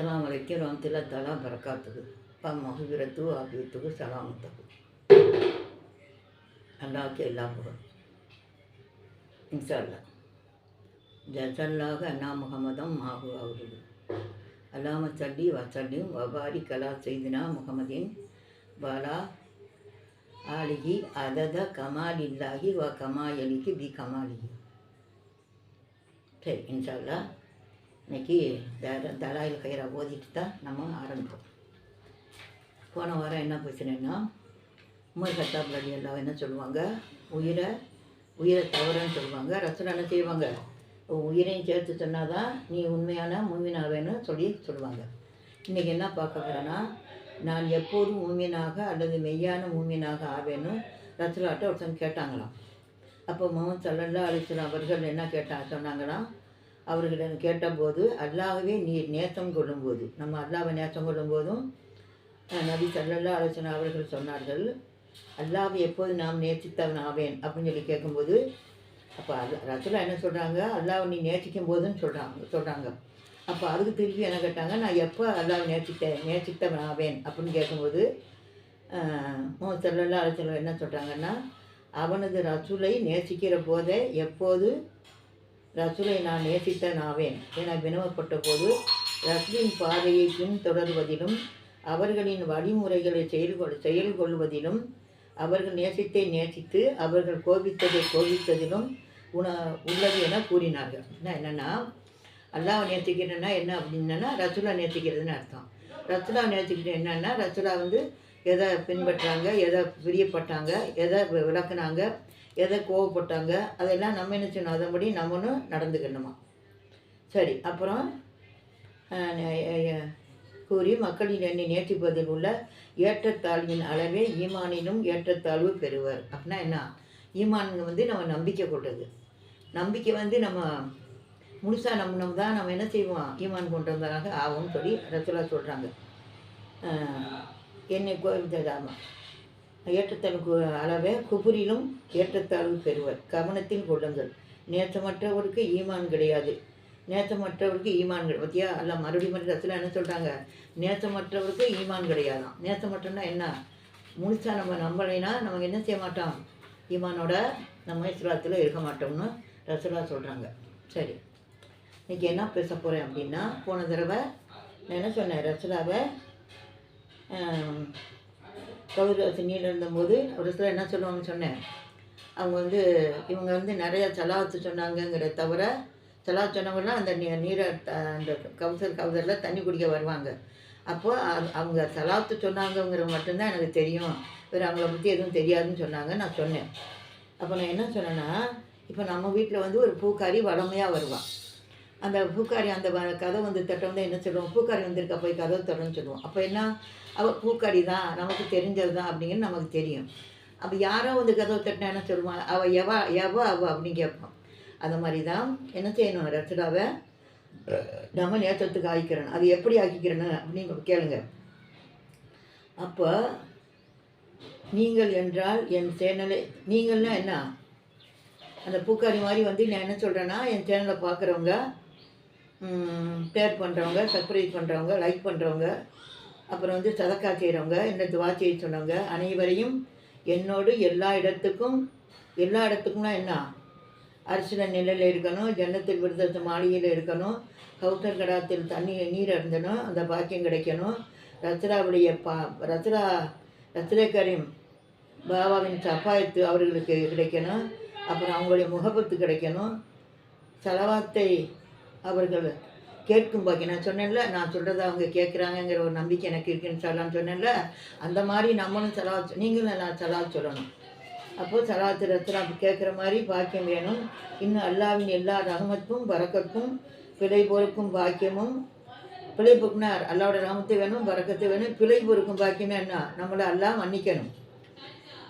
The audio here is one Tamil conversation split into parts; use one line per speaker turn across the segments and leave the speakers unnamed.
அஸ்லாம் அலைக்கும் ரஹ்மத்துல்லாஹி தஆலா பரக்காத்துஹு ப மஹ்பிரத்து ஆபியத்துக்கு சலாமத்துக்கு அல்லாவுக்கு எல்லா புகழும் இன்ஷா ஜசல்லாக அண்ணா முகமதம் மாகு அவர்கள் அல்லாம சல்லி வசல்லியும் வபாரி கலா செய்தினா முகமதின் பாலா ஆலிகி அதத கமாலில்லாஹி வ கமாயலிக்கு பி கமாலிகி சரி இன்ஷா இன்னைக்கு தலாயில் கயிறை ஓதிட்டு தான் நம்ம ஆரம்பிப்போம். போன வாரம் என்ன பிரச்சனைன்னா உமர் கத்தாப் ரலி எல்லாம் என்ன சொல்லுவாங்க? உயிரை உயிரை தவறுன்னு சொல்லுவாங்க ரசூல் என்ன செய்வாங்க உயிரையும் சேர்த்து சொன்னால் தான் நீ உண்மையான மூமினாவேன்னு சொல்லி சொல்லுவாங்க. இன்றைக்கி என்ன பார்க்க போகிறேன்னா நான் எப்போதும் மூமியனாக அல்லது மெய்யான மூமியனாக ஆவேன்னு ரசூலாட்ட ஒருத்தங்க கேட்டாங்களாம். அப்போ மோகன் சல்லல்லா அலிஸ்லாம் அவர்கள் என்ன கேட்டாங்க சொன்னாங்கன்னா அவர்களிடம் கேட்டபோது அல்லாஹவே நீர் நேசம் கொள்ளும்போது நம்ம அல்லாவை நேசம் கொள்ளும்போதும் நபி சல்லல்லா ஆலோசனை அவர்கள் சொன்னார்கள் அல்லாவை எப்போது நாம் நேசித்தவன் ஆவேன்? அப்படின்னு சொல்லி கேட்கும்போது அப்போ அல்ல ரசுலா என்ன சொல்கிறாங்க அல்லாவை நீ நேசிக்கும் போதுன்னு சொல்கிறாங்க சொல்கிறாங்க அப்போ அதுக்கு திருப்பி என்ன கேட்டாங்க நான் எப்போ அல்லாவை நேசித்தேன் நேசித்தவன் ஆவேன்? அப்படின்னு கேட்கும்போது முகமது சல்லல்லா அலிஸ்லாம் என்ன சொல்கிறாங்கன்னா அவனது ரசூலை நேசிக்கிற போதே எப்போது ரசூலை நான் நேசித்தன் ஆவேன் என வினவப்பட்ட போது ரசூலின் பாதையை பின்தொடர்வதிலும் அவர்களின் வழிமுறைகளை செயல்கொள் செயல்கொள்வதிலும் அவர்கள் நேசித்தை நேசித்து அவர்கள் கோபித்ததை கோபித்ததிலும் உண உள்ளது என கூறினார்கள். என்னென்னா அல்லாவை நேசிக்கிறேன்னா என்ன அப்படின்னா ரசூலா நேசிக்கிறதுன்னு அர்த்தம். ரசூலா நேசிக்கிறது என்னென்னா ரசூலா வந்து எதை பின்பற்றாங்க எதை பிரியப்பட்டாங்க எதை விளக்குனாங்க எதை கோவப்பட்டாங்க அதெல்லாம் நம்ம என்ன செய்யணும்? அதன்படி நம்மளும் நடந்துக்கணுமா? சரி அப்புறம் கூறி மக்களின் எண்ணி நேற்றுப்பதில் உள்ள ஏற்றத்தாழ்வின் அளவே ஈமானிலும் ஏற்றத்தாழ்வு பெறுவர். அப்படின்னா என்ன? ஈமான் வந்து நம்ம நம்பிக்கை கொண்டது. நம்பிக்கை வந்து நம்ம முழுசாக நம்பினோம் தான் நம்ம என்ன செய்வோம்? ஈமான் வந்தாங்க ஆகும்னு சொல்லி ரசோலா சொல்கிறாங்க என்னை கோவிந்ததாமா. ஏற்றத்தாழ்வு அளவே குபுரிலும் ஏற்றத்தாழ்வு பெறுவர். கவனத்தில் கொள்ளுங்கள். நேற்றமற்றவருக்கு ஈமான் கிடையாது. நேற்றமற்றவருக்கு ஈமான் கிடையாது பத்தியா? அல்ல மறுபடியும் மறுபடியும் என்ன சொல்கிறாங்க நேற்றமற்றவருக்கு ஈமான் கிடையாதாம். நேசமற்றம்னா என்ன? முழுசாக நம்ம நம்பலைன்னா நம்ம என்ன செய்ய மாட்டோம்? ஈமானோட நம்ம இஸ்லாத்தில் இருக்க மாட்டோம்னு ரசுலா சொல்கிறாங்க சரி. இன்னைக்கு என்ன பேச போகிறேன் அப்படின்னா போன தடவை நான் என்ன சொன்னேன்? ரசுலாவை கௌரவசினியில் இருந்தபோது ஒரு சிலர் என்ன சொல்லுவாங்கன்னு சொன்னேன். அவங்க வந்து இவங்க வந்து நிறையா சலாத்து சொன்னாங்கங்கிற தவிர செலா சொன்னவங்கலாம் அந்த நீ நீரை அந்த கவுசர் கவுசரில் தண்ணி குடிக்க வருவாங்க. அப்போது அவங்க செலாத்து சொன்னாங்கங்கிற மட்டும்தான் எனக்கு தெரியும். வேறு அவங்கள பற்றி எதுவும் தெரியாதுன்னு சொன்னாங்க நான் சொன்னேன். அப்போ நான் என்ன சொன்னேன்னா இப்போ நம்ம வீட்டில் வந்து ஒரு பூக்காரி வளமையாக வருவான் அந்த பூக்காரி அந்த வ- கதை வந்து தட்டம் என்ன சொல்லுவோம்? பூக்காரி வந்திருக்கா போய் கதவை தொடர்ந்து சொல்லுவோம். அப்போ என்ன? அவள் பூக்காரி தான் நமக்கு தெரிஞ்சது தான் அப்படிங்கிறது நமக்கு தெரியும். அப்போ யாரோ வந்து கதவை தட்டினா என்ன சொல்லுவான் அவள் எவா எவா அவ அப்படின்னு கேட்பான். அந்த மாதிரி தான் என்ன செய்யணும்? ரச்சடாவை நம்ம நேற்றத்துக்கு ஆக்கிக்கிறணும். அது எப்படி ஆக்கிக்கிறேன்னு அப்படின்னு கேளுங்க. அப்போ நீங்கள் என்றால் என் சேனலை நீங்கள்னா என்ன? அந்த பூக்காரி மாதிரி வந்து நான் என்ன சொல்கிறேன்னா என் சேனலை பார்க்குறவங்க ஷேர் பண்ணுறவங்க சப்ஸ்கிரைப் பண்ணுறவங்க லைக் பண்ணுறவங்க அப்புறம் வந்து சதக்கா செய்கிறவங்க என்ன துவா செய்ய சொன்னவங்க அனைவரையும் என்னோடு எல்லா இடத்துக்கும் எல்லா இடத்துக்கும்னா என்ன? அரசியல நிலையில் இருக்கணும் ஜன்னத்தில் விருதத்து மாளிகையில் இருக்கணும் கௌசர் கடாத்தில் தண்ணி நீர் அருந்தணும் அந்த பாக்கியம் கிடைக்கணும். ரத்ராவுடைய பா ரத்ரா ரத்ரேக்கரின் பாபாவின் சப்பாயத்து அவர்களுக்கு கிடைக்கணும். அப்புறம் அவங்களுடைய முகபத்து கிடைக்கணும். செலவாத்தை அவர்கள் கேட்கும் பாக்கி நான் சொன்னேன்ல நான் சொல்கிறத அவங்க கேட்குறாங்கங்கிற ஒரு நம்பிக்கை எனக்கு இருக்குன்னு சொல்லலாம்னு சொன்னேன்ல அந்த மாதிரி நம்மளும் செலவா நீங்களும் நான் செலவா சொல்லணும்? அப்போது சலாத்து ரத்னா கேட்குற மாதிரி பாக்கியம் வேணும். இன்னும் அல்லாவின் எல்லா ரகமத்தும் பரக்கத்தும் பிழை பொறுக்கும் பாக்கியமும் பிழை பொறுக்குனா அல்லாவோட ரஹமத்து வேணும் பரக்கத்து வேணும் பிழை பொறுக்கும் பாக்கியம் என்ன? நம்மளை அல்லாஹ் மன்னிக்கணும்.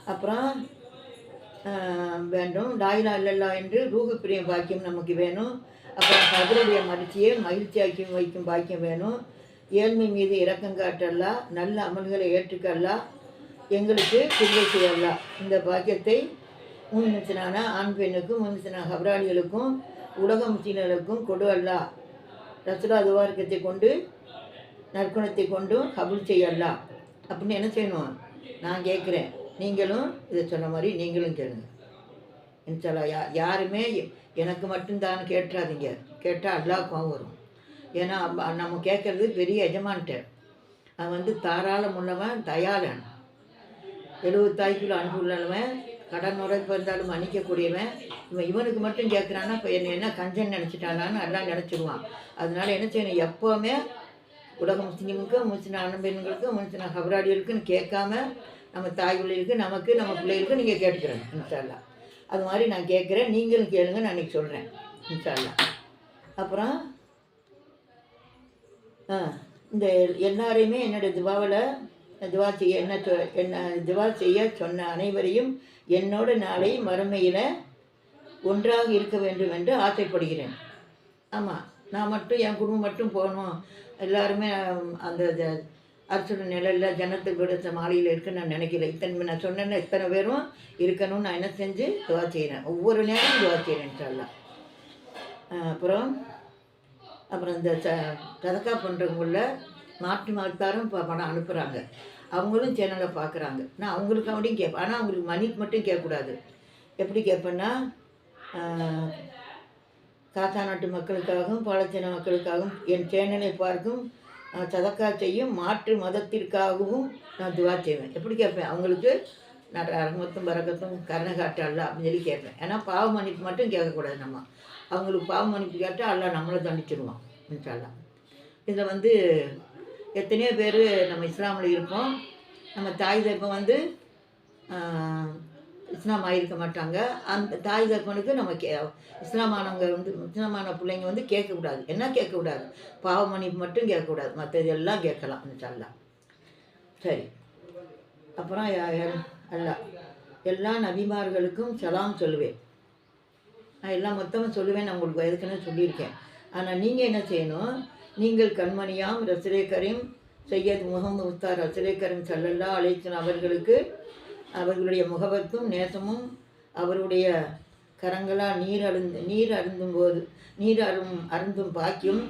அப்புறம் வேண்டும். லாயிலா இல்லல்லா என்று ரூகு பிரியம் பாக்கியம் நமக்கு வேணும். அப்புறம் கதிருடைய மகிழ்ச்சியை மகிழ்ச்சியாக்கி வைக்கும் பாக்கியம் வேணும். ஏழ்மை மீது இரக்கம் காட்டல்லா. நல்ல அமல்களை ஏற்றுக்கல்லா. எங்களுக்கு கிருபை செய்யல்லா. இந்த பாக்கியத்தை மூமினத்தினான ஆண் பெண்ணுக்கும் மூமினத்தின ஹபராளிகளுக்கும் உலக முஸ்லிம்களுக்கும் கொடு அல்லா ரசுலா துவார்க்கத்தை கொண்டு நற்குணத்தை கொண்டும் கபூல் செய்யலாம் அப்படின்னு என்ன செய்யணும்? நான் கேட்குறேன். நீங்களும் இதை சொன்ன மாதிரி நீங்களும் கேளுங்க. இன்ஷால்லா யா யாருமே எனக்கு மட்டும்தான் கேட்டுறாதீங்க கேட்டால் அல்லாவுக்கும் வரும். ஏன்னா நம்ம கேட்குறது பெரிய எஜமான்ட்ட. அவன் வந்து தாராளம் உள்ளவன் தயாளன். எழுபத்தாய்க்குள்ள அன்பு உள்ளவன் கடன் உரைப்பு இருந்தாலும் மன்னிக்கக்கூடியவன். இவன் இவனுக்கு மட்டும் கேட்குறான்னா இப்போ என்ன என்ன கஞ்சன் நினச்சிட்டானான்னு எல்லாம் நினச்சிடுவான் அதனால என்ன செய்யணும்? எப்போவுமே உலக முஸ்லீமுக்கு முஸ்லிம் அன்பெண்களுக்கு முஸ்லிம் ஹபராடிகளுக்குன்னு கேட்காம நம்ம தாய் பிள்ளைகளுக்கு நமக்கு நம்ம பிள்ளைகளுக்கு நீங்கள் கேட்டுக்கிறேன் இன்ஷால்லா அது மாதிரி நான் கேட்குறேன் நீங்களும் கேளுங்க நான் இன்னைக்கு சொல்கிறேன் இன்ஷால்லா அப்புறம் ஆ இந்த எல்லாரையுமே என்னுடைய துபாவில் துவா செய்ய என்ன சொ என்ன துவா செய்ய சொன்ன அனைவரையும் என்னோட நாளை மறுமையில் ஒன்றாக இருக்க வேண்டும் என்று ஆசைப்படுகிறேன். ஆமாம் நான் மட்டும் என் குடும்பம் மட்டும் போகணும். எல்லாருமே அந்த அரசோட நிழலில் ஜனத்துக்கு விடுத்த மாலையில் இருக்குன்னு நான் நினைக்கிறேன் இத்தனை நான் சொன்னேன்னா இத்தனை பேரும் இருக்கணும்னு நான் என்ன செஞ்சு? துவா செய்கிறேன் ஒவ்வொரு நேரம் துவா செய்கிறேன் சொல்லலாம் அப்புறம் அப்புறம் இந்த ச சதக்கா பண்ணுறவங்கள மாட்டு மாத்தாரும் இப்போ பணம் அனுப்புகிறாங்க அவங்களும் சேனலை பார்க்குறாங்க நான் அவங்களுக்கு அப்படியும் கேட்பேன் ஆனால் அவங்களுக்கு மணிக்கு மட்டும் கேட்கக்கூடாது. எப்படி கேட்பேன்னா ஆஹ், காசா நாட்டு மக்களுக்காகவும் பாலச்சீன மக்களுக்காகவும் என் சேனலை பார்க்கும் நான் சதக்கா செய்யும் மாற்று மதத்திற்காகவும் நான் துவா செய்வேன். எப்படி கேட்பேன்? அவங்களுக்கு நான் ரகமத்தும் பரகத்தும் கருணை காட்டல்ல அப்படின்னு சொல்லி கேட்பேன். ஏன்னா பாவ மன்னிப்பு மட்டும் கேட்கக்கூடாது நம்ம. அவங்களுக்கு பாவ மன்னிப்பு கேட்டால் அல்ல நம்மளை தண்டிச்சிடுவான் இன்ஷால்லாம் இதில் வந்து எத்தனையோ பேர் நம்ம இஸ்லாமில் இருப்போம் நம்ம தாய் தகப்பன் வந்து இஸ்லாம் ஆகியிருக்க மாட்டாங்க அந்த தாய் தகப்பனுக்கு நம்ம கே இஸ்லாமானவங்க வந்து இஸ்லாமான பிள்ளைங்க வந்து கேட்கக்கூடாது. என்ன கேட்கக்கூடாது? பாவ மன்னிப்பு மட்டும் கேட்கக்கூடாது. மற்றது எல்லாம் கேட்கலாம் இன்ஷால்லா சரி. அப்புறம் யா- அல்லா. எல்லா நபிமார்களுக்கும் சலாம் சொல்லுவேன். நான் எல்லாம் மொத்தமாக சொல்லுவேன் நான் உங்களுக்கு எதுக்குன்னு சொல்லியிருக்கேன். ஆனால் நீங்கள் என்ன செய்யணும்? நீங்கள் கண்மணியாம் ரசுலே சையத் முகமது முஸ்தார் ரசுலே கரீம் சல்லல்லா அலைச்சன் அவர்களுக்கு அவர்களுடைய முகவத்தும் நேசமும் அவருடைய கரங்களால் நீர் அருந்து நீர் அருந்தும் போது நீர் அரும் அருந்தும் பாக்கியம்.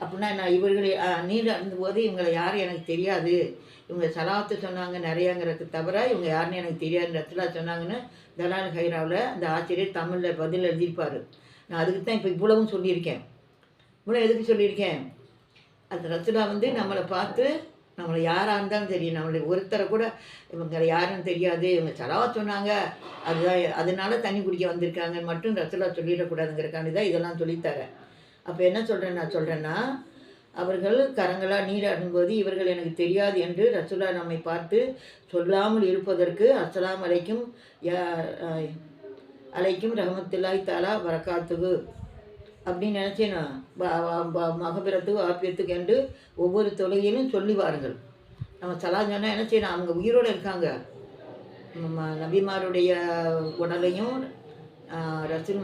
அப்படின்னா நான் இவர்களை ஆ, நீர் அருந்தும்போது இவங்களை யாரும் எனக்கு தெரியாது. இவங்க சலாத்து சொன்னாங்க நிறையாங்கிறதுக்கு தவிர இவங்க யாருன்னு எனக்கு தெரியாதுன்ற இடத்துல சொன்னாங்கன்னு தலால் ஹைராவில் அந்த ஆசிரியர் தமிழில் பதில் எழுதியிருப்பார். நான் அதுக்கு தான் இப்போ இவ்வளவும் சொல்லியிருக்கேன். இவ்வளோ எதுக்கு சொல்லியிருக்கேன்? அந்த ரத்துலா வந்து நம்மளை பார்த்து நம்மளை யாராக இருந்தாலும் தெரியும். நம்மளுடைய ஒருத்தரை கூட இவங்க யாருன்னு தெரியாது. இவங்க சலாவா சொன்னாங்க. அதுதான் அதனால தண்ணி குடிக்க வந்திருக்காங்க. மட்டும் ரசுலா சொல்லிடக்கூடாதுங்கிறக்காண்டி தான் இதெல்லாம் சொல்லித்தரேன் அப்போ என்ன சொல்கிறேன் நான் சொல்கிறேன்னா அவர்கள் கரங்களாக நீராடும்போது இவர்கள் எனக்கு தெரியாது என்று ரசுல்லா நம்மை பார்த்து சொல்லாமல் இருப்பதற்கு அஸ்லாம் அலைக்கும் யா அலைக்கும் ரஹமத்துல்லாய் தாலா வரக்காத்துகு அப்படின்னு நினச்சேன்னா மகபிரத்து ஆப்பியத்து என்று ஒவ்வொரு தொழுகையிலும் சொல்லி வாருங்கள். நம்ம சலா சொன்னால் என்ன செய்யணும்? அவங்க உயிரோடு இருக்காங்க. நபிமாருடைய உடலையும் ஆஹ், ரசூல்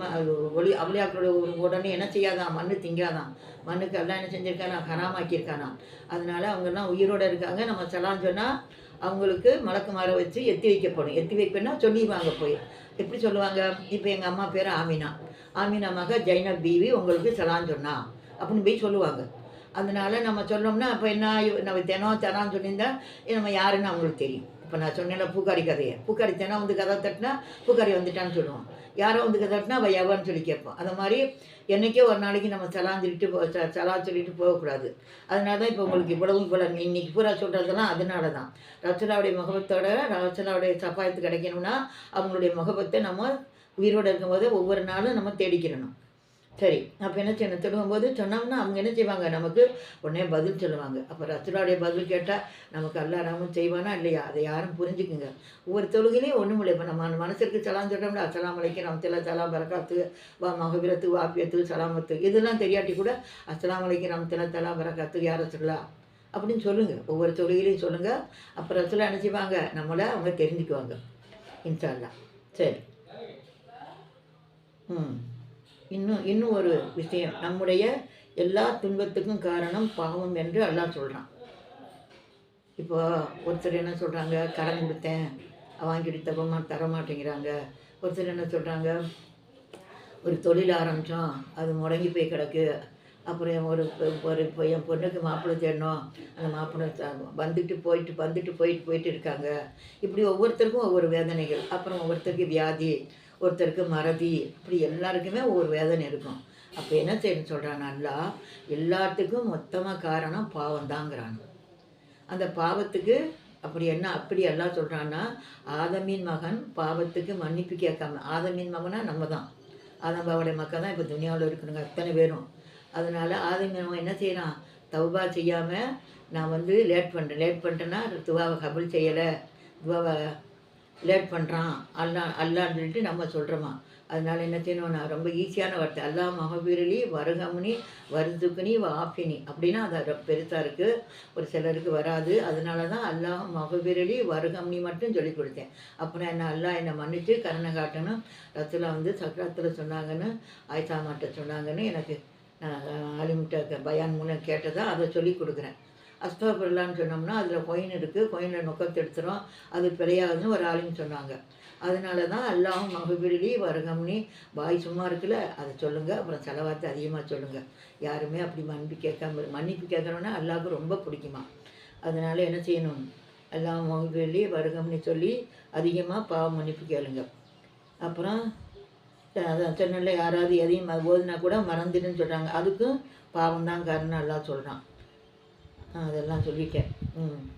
ஒளி அவளியாக்களுடைய ஒரு உடனே என்ன செய்யாதான்? மண்ணு திங்காதான். மண்ணுக்கு எல்லாம் என்ன செஞ்சிருக்கானா? ஹராமாக்கியிருக்கானா. அதனால அவங்கெல்லாம் உயிரோடு இருக்காங்க. நம்ம சலான் சொன்னால் அவங்களுக்கு மலக்கு மாற வச்சு எத்தி வைக்கப்படும். எத்தி வைப்பேன்னா சொல்லிடுவாங்க போய். எப்படி சொல்லுவாங்க? இப்போ எங்கள் அம்மா பேர் ஆமினா. ஆமினா மக ஜைனப் பீவி உங்களுக்கு சலான் சொன்னா. அப்படின்னு போய் சொல்லுவாங்க. அதனால நம்ம சொன்னோம்னா அப்போ என்ன நம்ம தினம் தரான்னு சொல்லியிருந்தா நம்ம யாருன்னு அவங்களுக்கு தெரியும். இப்போ நான் சொன்னேன்ல பூக்காரி கதையை. பூக்காரி தினம் வந்து கதை தட்டினா பூக்காரி வந்துட்டான்னு சொல்லுவோம். யாரோ வந்து கதை தட்டினா அவள் எவன்னு சொல்லி கேட்போம். அது மாதிரி என்றைக்கே ஒரு நாளைக்கு நம்ம சலான் சொல்லிட்டு போ ச- சலா சொல்லிட்டு போகக்கூடாது. அதனால தான் இப்போ உங்களுக்கு இவ்வளவும் இவ்வளோ இன்னைக்கு பூரா சொல்கிறதெல்லாம் அதனால தான் ரச்சலாவுடைய முகபத்தோட ரச்சலாவுடைய சப்பாயத்து கிடைக்கணும்னா அவங்களுடைய முகபத்தை நம்ம உயிரோடு இருக்கும்போது ஒவ்வொரு நாளும் நம்ம தேடிக்கிறணும். சரி அப்போ என்ன செய்யணும்? சொல்லும்போது சொன்னோம்னா அவங்க என்ன செய்வாங்க? நமக்கு உடனே பதில் சொல்லுவாங்க. அப்போ ரசுலாவுடைய பதில் கேட்டால் நமக்கு அல்லாராமும் செய்வானா இல்லையா? அதை யாரும் புரிஞ்சுக்குங்க. ஒவ்வொரு தொழுகையிலையும் ஒன்றும் இல்லை. இப்போ நம்ம மனசுக்கு சலாம் சொல்கிறோம்ல அஸ்ஸலாமு அலைக்கு ரமத்துல்லா சலாம் பரக்காத்து வா மகபிரத்து வாப்பியத்து சலாமத்து. இதெல்லாம் தெரியாட்டி கூட அஸ்ஸலாமு அலைக்கும் ரமத்துல்லா தலா பரக்காத்து யார் சொல்லலாம் அப்படின்னு சொல்லுங்கள் ஒவ்வொரு தொழுகையிலையும் சொல்லுங்கள் அப்போ ரசுலா என்ன செய்வாங்க? நம்மளை அவங்க தெரிஞ்சுக்குவாங்க. இன்ஷா சரி. ம். இன்னும் இன்னும் ஒரு விஷயம். நம்முடைய எல்லா துன்பத்துக்கும் காரணம் பாவம் என்று எல்லாம் சொல்கிறான் இப்போ ஒருத்தர் என்ன சொல்கிறாங்க கடன் கொடுத்தேன். வாங்கிட்டு தரமா தர மாட்டேங்கிறாங்க. ஒருத்தர் என்ன சொல்கிறாங்க ஒரு தொழில் ஆரம்பித்தோம் அது முடங்கி போய் கிடக்கு. அப்புறம் ஒரு ஒரு இப்போ என் பொண்ணுக்கு மாப்பிள்ளை தேடணும். அந்த மாப்பிள்ளை வந்துட்டு போயிட்டு வந்துட்டு போயிட்டு போயிட்டு இருக்காங்க. இப்படி ஒவ்வொருத்தருக்கும் ஒவ்வொரு வேதனைகள். அப்புறம் ஒவ்வொருத்தருக்கு வியாதி. ஒருத்தருக்கு மறதி இப்படி எல்லாருக்குமே ஒவ்வொரு வேதனை இருக்கும். அப்போ என்ன செய்யணும் சொல்கிறான் நல்லா எல்லாத்துக்கும் மொத்தமாக காரணம் பாவம் அந்த பாவத்துக்கு அப்படி என்ன அப்படி எல்லாம் சொல்கிறான்னா ஆதமின் மகன் பாவத்துக்கு மன்னிப்பு கேட்காம ஆதமின் மகனா நம்ம தான் ஆதம்பாவுடைய மக்கள் தான் இப்போ துனியாவில் இருக்கணுங்க அத்தனை பேரும். அதனால் ஆதமின் மகன் என்ன செய்கிறான் தௌபா செய்யாமல் நான் வந்து லேட் பண்ணுறேன் லேட் பண்ணிட்டேன்னா துவாவை கபல் செய்யலை துவாவை லேட் பண்ணுறான் அல்லா அல்லான்னு சொல்லிட்டு நம்ம சொல்கிறோமா அதனால என்ன செய்யணும்? நான் ரொம்ப ஈஸியான வார்த்தை. அல்லா மகவீரலி வருகமுனி வருதுக்குனி வாஃபினி. அப்படின்னா அது பெருசாக இருக்குது ஒரு சிலருக்கு வராது. அதனால தான் அல்லாஹ் மகவீரலி வருகம்னி மட்டும் சொல்லி கொடுத்தேன். அப்புறம் என்ன அல்லாஹ் என்னை மன்னிச்சு கருணை காட்டணும். ரத்துல வந்து சக்கரத்தில் சொன்னாங்கன்னு ஆயிஷா மாட்ட சொன்னாங்கன்னு எனக்கு நான் அலிமிட்ட பயான் மூலம் கேட்டதாக அதை சொல்லி கொடுக்குறேன். அஸ்தோபிரலான்னு சொன்னோம்னா அதில் கொயின் இருக்குது கொயினில் நுக்கத்தை எடுத்துரும் அது பிழையாதுன்னு ஒரு ஆளுன்னு சொன்னாங்க. அதனால தான் அல்லாஹும் மகபிரிலி வருகம்னி வாய் சும்மா இருக்குல்ல அதை சொல்லுங்கள் அப்புறம் செலவாத்து அதிகமாக சொல்லுங்கள் யாருமே அப்படி மன்னிப்பு கேட்காம மன்னிப்பு கேட்கணுன்னா அல்லாவுக்கு ரொம்ப பிடிக்குமா? அதனால் என்ன செய்யணும்? அல்லாஹ் மகபிரிலி வருகம்னு சொல்லி அதிகமாக பாவம் மன்னிப்பு கேளுங்க. அப்புறம் அதான் சொன்னல யாராவது எதையும் அது ஓதுனா கூட மறந்துடுன்னு சொல்கிறாங்க அதுக்கும் பாவம் தான் காரணம் எல்லாம் சொல்கிறான் அதெல்லாம் சொல்லிட்டேன். ம்.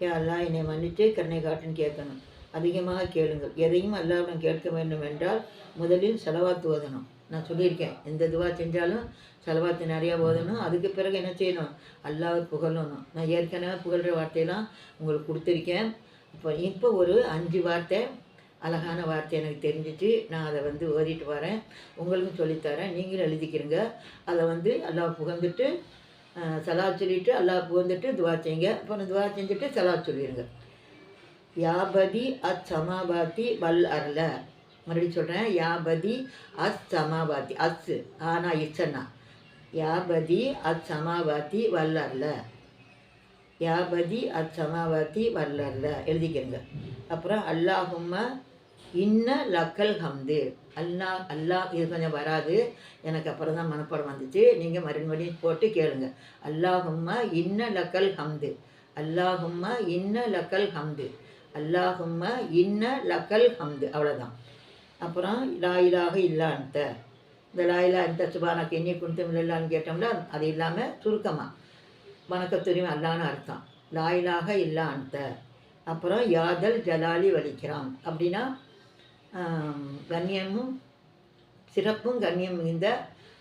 யா என்னை மன்னித்து கருணை காட்டுன்னு கேட்கணும். அதிகமாக கேளுங்கள். எதையும் அல்லாவிடம் கேட்க வேண்டும் என்றால் முதலில் செலவாத்து ஓதணும். நான் சொல்லியிருக்கேன். எந்த துவா செஞ்சாலும் செலவாத்து நிறையா ஓதணும். அதுக்கு பிறகு என்ன செய்யணும்? அல்லாவை புகழணும். நான் ஏற்கனவே புகழ்கிற வார்த்தையெல்லாம் உங்களுக்கு கொடுத்துருக்கேன். இப்போ இப்போ ஒரு அஞ்சு வார்த்தை அழகான வார்த்தை எனக்கு தெரிஞ்சிச்சு. நான் அதை வந்து ஓதிட்டு வரேன். உங்களுக்கும் சொல்லித்தரேன். நீங்களும் எழுதிக்கிறீங்க அதை வந்து அல்லாஹ் புகழ்ந்துட்டு சலா சொல்லிவிட்டு சொல்லிட்டு அல்லாஹ் புகழ்ந்துட்டு துவா செய்யுங்க. அப்புறம் துவா செஞ்சுட்டு சலா சொல்லிடுங்க யாபதி அச் சமாபாத்தி வல் அர்ல மறுபடியும் சொல்கிறேன் யாபதி அஸ். சமாபாத்தி அஸ் ஆனா இச்சன்னா யாபதி அச் சமாபாத்தி வல்லர்ல யாபதி அச் சமாபாத்தி வல்லர்ல எழுதிக்கிறங்க அப்புறம் அல்லாஹும்மா இன்ன லக்கல் ஹம்து. அல்லாஹ் அல்லாஹ் இது கொஞ்சம் வராது. எனக்கு அப்புறம் தான் மனப்பாடம் வந்துச்சு. நீங்கள் மறுபடியும் போட்டு கேளுங்க. அல்லாஹும்மா இன்ன லக்கல் ஹம்து. அல்லாஹும்மா இன்ன லக்கல் ஹம்து. அல்லாஹும்மா இன்ன லக்கல் ஹம்து. அவ்வளோதான் அப்புறம் லாயிலாக இல்லான்ட்ட இந்த லாயிலா இந்த சுபானாக்கு எண்ணி குடுத்தம் இல்லான்னு கேட்டோம்ல அது இல்லாமல் சுருக்கமாக வணக்கத்துரிமை அல்லான்னு அர்த்தம். லாயிலாக இல்லா அப்புறம் யாதல் ஜலாலி வலிக்கிறான். அப்படின்னா கண்ணியமும் சிறப்பும் கண்ணியம் மிகுந்த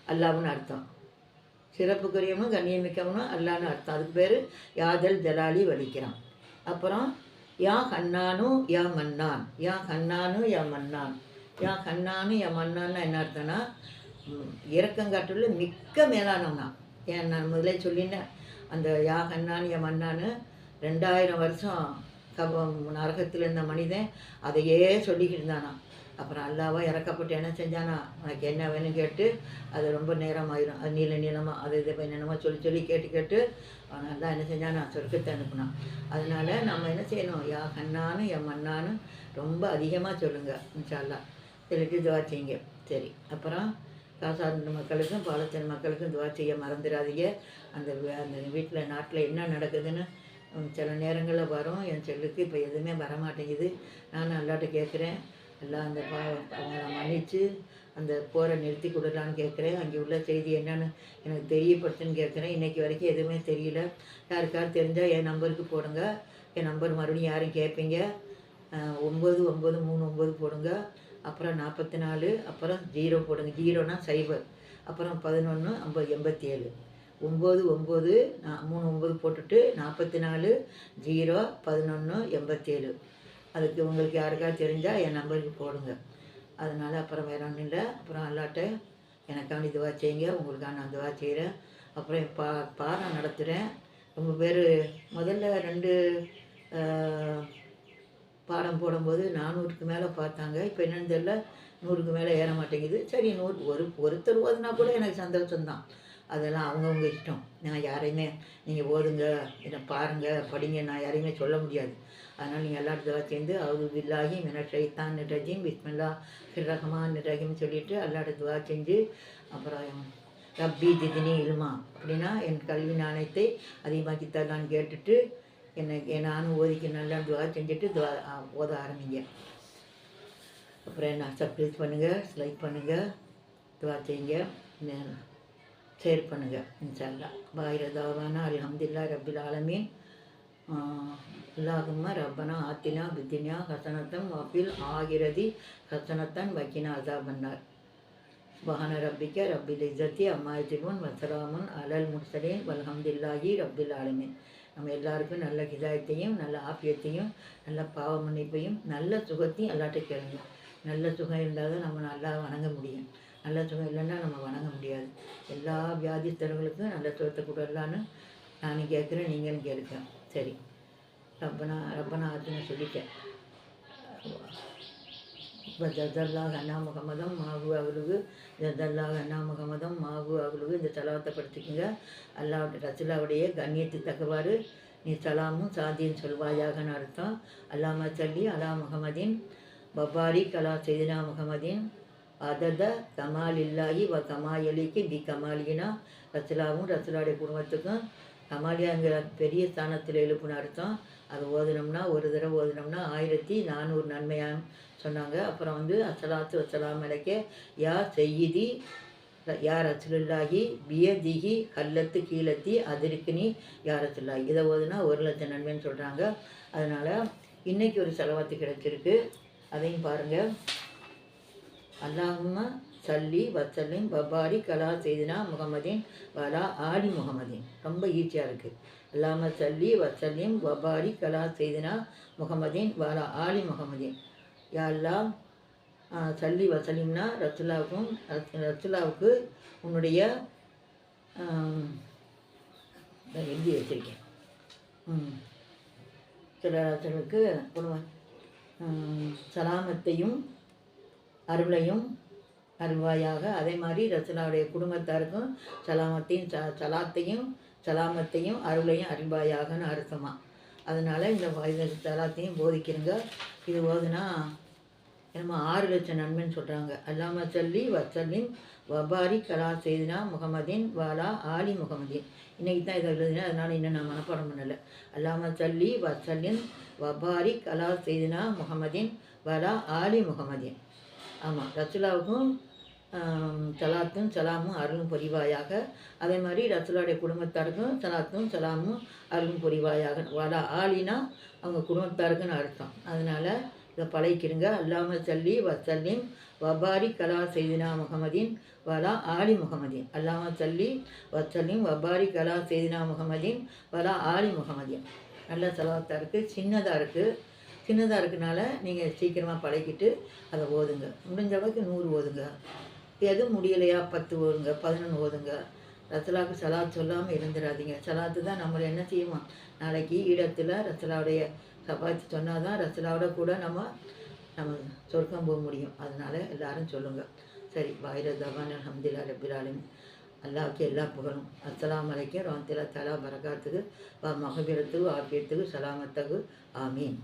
அல்லாவுன்னு அர்த்தம். சிறப்புக்குரியவனும் கண்ணியமிக்கவனும் அல்லான்னு அர்த்தம். அதுக்கு பேர் யாதல் ஜலாலி வலிக்கிறான். அப்புறம் யா கண்ணானு யா மன்னான். யா கண்ணானு யா மன்னான். யா கண்ணானு யா மன்னான்னு என்ன அர்த்தம்னா ம், மிக்க மேலானவனா. ஏன் நான் முதலே சொல்லினேன் அந்த யா கண்ணான் யா மன்னான்னு ரெண்டாயிரம் வருஷம் கப நரகத்தில் இருந்த மனிதன் அதையே சொல்லிக்கிட்டு இருந்தானா. அப்புறம் அல்லாவா இறக்கப்பட்டு என்ன செஞ்சானா? உனக்கு என்ன வேணும்னு கேட்டு அது ரொம்ப நேரமாயிரும். அது நீள நீளமாக அது இது என்னென்னமோ சொல்லி சொல்லி கேட்டு கேட்டு அவனால் தான் என்ன செஞ்சானா? சொர்க்கத்தை அனுப்புனான். அதனால நம்ம என்ன செய்யணும்? யா கண்ணானு என் மண்ணானு ரொம்ப அதிகமாக சொல்லுங்கள் இன்ஷால்லா சொல்லிட்டு துவா செய்யுங்க. சரி அப்புறம் காசாந்த மக்களுக்கும் பாலத்தின் மக்களுக்கும் துவா செய்ய மறந்துடாதீங்க. அந்த வே- அந்த வீட்டில் நாட்டில் என்ன நடக்குதுன்னு சில நேரங்களில் வரும். என் செல்லுக்கு இப்போ எதுவுமே வர மாட்டேங்குது நான் நல்லாட்ட கேட்குறேன் எல்லாம் அந்த பா அவங்கள மன்னித்து அந்த போரை நிறுத்தி கொடுலான்னு கேட்குறேன் அங்கே உள்ள செய்தி என்னென்னு எனக்கு தெரியப்படுத்துன்னு கேட்குறேன் இன்றைக்கி வரைக்கும் எதுவுமே தெரியல. யாருக்காவது தெரிஞ்சால் என் நம்பருக்கு போடுங்க. என் நம்பர் மறுபடியும் யாரும் கேட்பீங்க ஒம்பது ஒம்பது மூணு ஒம்பது போடுங்க. அப்புறம் நாற்பத்தி நாலு அப்புறம் ஜீரோ போடுங்க. ஜீரோனா சைபர். அப்புறம் பதினொன்று ஐம்பது எண்பத்தி ஏழு. ஒம்பது ஒம்பது நான் மூணு ஒம்பது போட்டுட்டு நாற்பத்தி நாலு ஜீரோ பதினொன்று எண்பத்தேழு. அதுக்கு உங்களுக்கு யாருக்காவது தெரிஞ்சால் என் நம்பருக்கு போடுங்க. அதனால் அப்புறம் வேற ஒன்றும் இல்லை. அப்புறம் அல்லாட்ட எனக்கான இதுவாக செய்யுங்க. உங்களுக்காக நான் இதுவாக செய்கிறேன் அப்புறம் பா பாடம் நடத்துகிறேன் ரொம்ப பேர் முதல்ல ரெண்டு பாடம் போடும்போது நானூறுக்கு மேலே பார்த்தாங்க. இப்போ என்னன்னு தெரியல நூறுக்கு மேலே ஏற மாட்டேங்குது. சரி நூறு ஒரு ஒருத்தர் ஓதுனா கூட எனக்கு சந்தோஷம்தான். அதெல்லாம் அவங்கவுங்க இஷ்டம். நான் யாரையுமே நீங்கள் ஓதுங்க என்னை பாருங்கள் படிங்க நான் யாரையுமே சொல்ல முடியாது. அதனால் நீங்கள் எல்லா இடத்துல சேர்ந்து அவரு வில்லாகி மின ஷைத்தான் ரஜீம் பிஸ்மில்லா ரஹ்மான் ரஹீம் சொல்லிட்டு அல்லாட துவா செஞ்சு அப்புறம் ரப்பி திதினி இல்மா அப்படின்னா என் கல்வி நாணயத்தை அதிகமாக்கி தரலான்னு கேட்டுட்டு என்னை நானும் ஓதிக்க நல்லா துவா செஞ்சுட்டு துவா ஓத ஆரம்பிங்க. அப்புறம் என்ன சப்ஸ்கிரைப் பண்ணுங்கள் லைக் பண்ணுங்கள் துவா செய்யுங்க. ஷேர் பண்ணுங்கள் இன்ஷால்லா பாயிர தாவானா அல்ஹம்துலில்லாஹ் ரபில் ஆலமீன். அல்லாஹும்ம ரப்பனா ஆத்தினா பித்தினா ஹசனத்தம் வஃபில் ஆகிரதி ஹசனத்தன் வக்கினா அசாபன்னார். சுபஹான ரப்பிக்க ரப்பில் அம்மா அம்மாயத்தின் வசராமன் அலல் முர்சலேன் வல்ஹம்துலில்லாஹி ரப்பில் ஆலமீன். நம்ம எல்லாருக்கும் நல்ல கிதாயத்தையும் நல்ல ஆப்பியத்தையும் நல்ல பாவ மன்னிப்பையும் நல்ல சுகத்தையும் எல்லாட்டையும் கேளுங்க. நல்ல சுகம் இருந்தால் தான் நம்ம நல்லா வணங்க முடியும். நல்ல சுகம் இல்லைன்னா நம்ம வணங்க முடியாது. எல்லா வியாதிஸ்தர்களுக்கும் நல்ல சுகத்தை கொடுக்கலான்னு நான் கேட்குறேன் நீங்களும் கேளுங்க. சரி. ரப்பனா ரப்பனா அதுன்னு சொல்லிட்டேன் இப்போ ஜதல்லாஹ் அண்ணா முகமதம் மாகு அகலுகு ஜதல்லாஹ் அண்ணா முகமதம் மாகு அகலுகு இந்த தலாவத்தை படுத்திக்கோங்க அல்லாவுடைய ரசுலாவுடைய கண்ணியத்துக்கு தக்கவாறு நீ சலாமும் சாந்தியும் சொல்வாயாகன்னு அர்த்தம். அல்லாம சொல்லி அலா முகமதின் பபாரி கலா செய்தினா முகமதின் அதத கமால் இல்லாஹி வ கமாயலிக்கு பி கமாலினா ரசுலாவும் ரசுலாவுடைய குடும்பத்துக்கும் கமாலியாங்கிற பெரிய ஸ்தானத்தில் எழுப்புன அர்த்தம். அது ஓதுனோம்னா ஒரு தடவை ஓதுனோம்னா ஆயிரத்தி நானூறு நன்மையாக சொன்னாங்க. அப்புறம் வந்து அசலாத்து வசலாம் அலைக்க யா செய்யிதி யா ரசுலுல்லாஹி பியதிகி கல்லத்து கீழத்தி அதிருக்குனி யா ரசுல்லாஹி இதை ஓதுனா ஒரு லட்சம் நன்மைன்னு சொல்கிறாங்க அதனால் இன்றைக்கி ஒரு செலவாத்து கிடச்சிருக்கு. அதையும் பாருங்கள் அல்லாஹும சல்லி வசல்லிம் பபாரி கலா செய்தினா முகமதின் வலா ஆலி முகமதின் ரொம்ப ஈஸியாக இருக்குது அல்லாம சல்லி வசல்லிம் பபாரி கலா செய்தினா முகமதின் வலா ஆலி முகமதின் யா அல்லாஹ் சல்லி வசலிம்னா ரசுல்லாவுக்கும் ரஸ்- உன்னுடைய எழுதி வச்சிருக்கேன். சில சிலருக்கு சலாமத்தையும் அருளையும் அருள்வாயாக. அதே மாதிரி ரசனாவுடைய குடும்பத்தாருக்கும் சலாமத்தையும் ச சலாத்தையும் சலாமத்தையும் அருளையும் அருள்வாயாகன்னு அர்த்தமாக அதனால் இந்த வ- சலாத்தையும் போதிக்கிறங்க. இது ஓதுனா நம்ம ஆறு லட்சம் நன்மைன்னு சொல்கிறாங்க அல்லாம சொல்லி வசலின் வபாரி கலா செய்தினா முகமதின் வாலா ஆலி முகமதின். இன்னைக்கு தான் இதை எழுதினா அதனால் இன்னும் நான் மனப்பாடம் பண்ணலை. அல்லாம சொல்லி வசலின் வபாரி கலா செய்தினா முகமதின் வாலா ஆலி முகமதின். ஆமாம் ரசுலாவுக்கும் சலாத்தும் சலாமும் அருளும் பொறிவாயாக அதே மாதிரி ரசுலாவுடைய குடும்பத்தாருக்கும் சலாத்தும் சலாமும் அருளும் புரிவாயாக. வட ஆளினா அவங்க குடும்பத்தாருக்குன்னு அர்த்தம். அதனால் இதை பழகிக்கிடுங்க. அல்லாம சல்லி வசல்லிம் வபாரி கலா செய்தினா முகமதின் வலா ஆலி முகமதின். அல்லாம சல்லி வசல்லிம் வபாரி கலா செய்தினா முகமதின் வலா ஆலி முகமதின். நல்ல செலவாத்தாக இருக்குது சின்னதாக இருக்குது சின்னதாக இருக்கனால நீங்கள் சீக்கிரமாக பழகிட்டு அதை ஓதுங்க. முடிஞ்ச அளவுக்கு நூறு ஓதுங்க. எதுவும் முடியலையா? பத்து ஓதுங்க. பதினொன்று ஓதுங்க. ரசலாவுக்கு சலாத் சொல்லாமல் இருந்துடாதீங்க சலாத்து தான் நம்மளை என்ன செய்வோம் நாளைக்கு இடத்துல ரசலாவுடைய சபாத்து சொன்னால் தான் ரசலாவோட கூட நம்ம நம்ம சொர்க்கம் போக முடியும். அதனால் எல்லாரும் சொல்லுங்கள் சரி வாயிர தவான் அலமதுல்லா ரபிலாலும் அல்லாவுக்கு எல்லா புகழும். அஸ்லாம் அலைக்கும். ரோந்திலா தலா பரகாத்துக்கு வா மகபிரத்துக்கு ஆபியத்துக்கு சலாமத்துக்கு ஆமீன்.